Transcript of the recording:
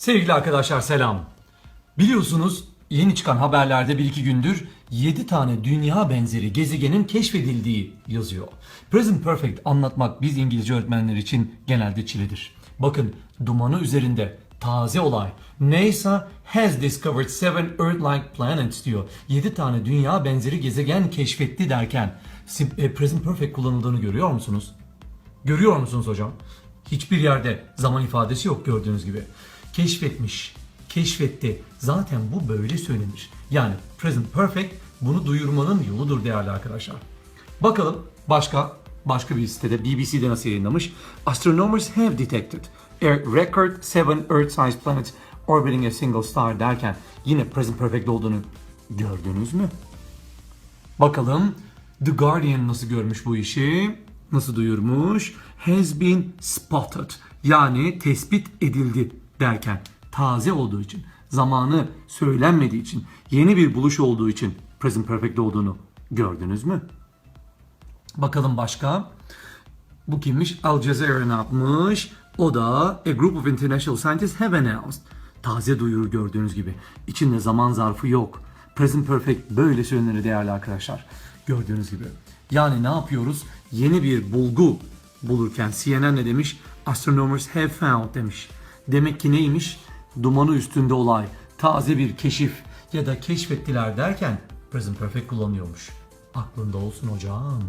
Sevgili arkadaşlar selam. Biliyorsunuz yeni çıkan haberlerde bir iki gündür 7 tane dünya benzeri gezegenin keşfedildiği yazıyor. Present Perfect anlatmak biz İngilizce öğretmenler için genelde çiledir. Bakın dumanı üzerinde taze olay. NASA has discovered seven Earth-like planets diyor. 7 tane dünya benzeri gezegen keşfetti derken e, Present Perfect kullanıldığını görüyor musunuz? Görüyor musunuz hocam? Hiçbir yerde zaman ifadesi yok gördüğünüz gibi. Keşfetmiş, keşfetti. Zaten bu böyle söylenir. Yani present perfect bunu duyurmanın yoludur değerli arkadaşlar. Bakalım başka başka bir sitede BBC'de nasıl yayınlamış? Astronomers have detected a record seven Earth-sized planets orbiting a single star derken yine present perfect olduğunu gördünüz mü? Bakalım The Guardian nasıl görmüş bu işi? Nasıl duyurmuş? Has been spotted. Yani tespit edildi derken taze olduğu için, zamanı söylenmediği için, yeni bir buluş olduğu için present perfect olduğunu gördünüz mü? Bakalım başka. Bu kimmiş? Al Jazeera ne yapmış? O da a group of international scientists have announced. Taze duyuru gördüğünüz gibi. İçinde zaman zarfı yok. Present perfect böyle söylenir değerli arkadaşlar. Gördüğünüz gibi. Yani ne yapıyoruz? Yeni bir bulgu bulurken CNN ne demiş? Astronomers have found demiş. Demek ki neymiş? Dumanı üstünde olay. Taze bir keşif ya da keşfettiler derken present perfect kullanıyormuş. Aklında olsun hocam.